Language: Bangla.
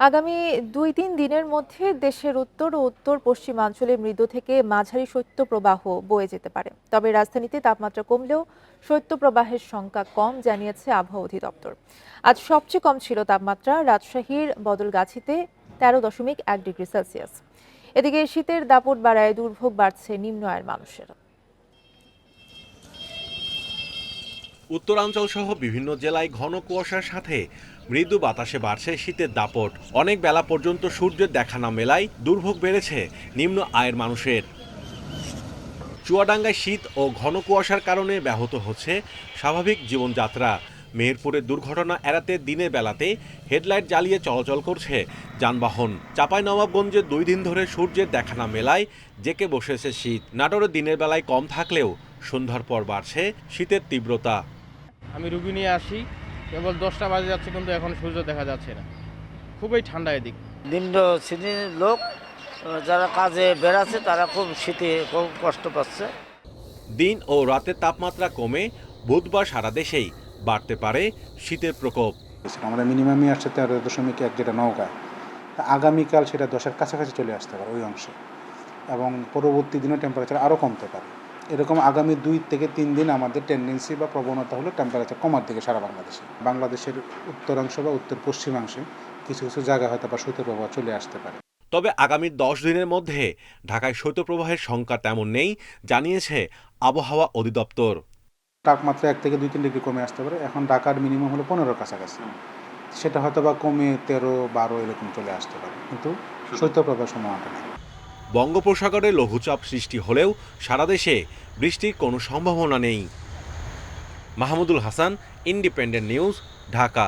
আগামী দুই তিন দিনের মধ্যে দেশের উত্তর ও উত্তর পশ্চিমাঞ্চলে মৃদু থেকে মাঝারি শৈত্যপ্রবাহ বয়ে যেতে পারে। তবে রাজধানীতে তাপমাত্রা কমলেও শৈত্যপ্রবাহের সংখ্যা কম জানিয়েছে আবহাওয়া অধিদপ্তর। আজ সবচেয়ে কম ছিল তাপমাত্রা রাজশাহীর বদলগাছিতে তেরো দশমিক এক ডিগ্রি সেলসিয়াস। এদিকে শীতের দাপট বাড়ায় দুর্ভোগ বাড়ছে নিম্ন আয়ের মানুষের। উত্তরাঞ্চল সহ বিভিন্ন জেলায় ঘন কুয়াশার সাথে মৃদু বাতাসে বাড়ছে শীতের দাপট। অনেক বেলা পর্যন্ত সূর্যের দেখা না মেলায় দুর্ভোগ বেড়েছে নিম্ন আয়ের মানুষের। চুয়াডাঙ্গায় শীত ও ঘন কুয়াশার কারণে ব্যাহত হচ্ছে স্বাভাবিক জীবনযাত্রা। মেহেরপুরের দুর্ঘটনা এড়াতে দিনের বেলাতে হেডলাইট জ্বালিয়ে চলাচল করছে যানবাহন। চাপাই নবাবগঞ্জে দুই দিন ধরে সূর্যের দেখা না মেলায় জেকে বসেছে শীত। নাটোরে দিনের বেলায় কম থাকলেও সন্ধ্যার পর বাড়ছে শীতের তীব্রতা। আমি রুগী নিয়ে আসি কেবল দশটা বাজে যাচ্ছে কিন্তু এখন সূর্য দেখা যাচ্ছে না। খুবই ঠান্ডা এদিক। নিম্ন শ্রেণির লোক যারা কাজে বেড়াচ্ছে তারা খুব শীতে খুব কষ্ট পাচ্ছে। দিন ও রাতের তাপমাত্রা কমে বুধবার সারা দেশেই বাড়তে পারে শীতের প্রকোপ। আমরা মিনিমামই আসছে তেরো দশমিক এক যেটা নৌকায় তা আগামীকাল সেটা দশের কাছাকাছি চলে আসতে পারে ওই অংশে। এবং পরবর্তী দিনে টেম্পারেচার আরও কমতে পারে। এরকম আগামী দুই থেকে তিন দিন আমাদের টেন্ডেন্সি বা প্রবণতা হলো টেম্পারেচার কমার দিকে সারা বাংলাদেশে। বাংলাদেশের উত্তরাংশ বা উত্তর পশ্চিমাংশে কিছু কিছু জায়গা হয়তো বা শৈত্যপ্রবাহ চলে আসতে পারে। তবে আগামী দশ দিনের মধ্যে ঢাকায় শৈত্যপ্রবাহের সংখ্যা তেমন নেই জানিয়েছে আবহাওয়া অধিদপ্তর। তাপমাত্রা এক থেকে দুই তিন ডিগ্রি কমে আসতে পারে। এখন ঢাকার মিনিমাম হলো পনেরোর কাছাকাছি। সেটা হয়তো বা কমে তেরো বারো এরকম চলে আসতে পারে। কিন্তু শৈত্যপ্রবাহের সম্ভাবনাটা নেই। বঙ্গোপসাগরে লঘুচাপ সৃষ্টি হলেও সারা দেশে বৃষ্টির কোনো সম্ভাবনা নেই। Mahmudul Hasan, independent news, Dhaka.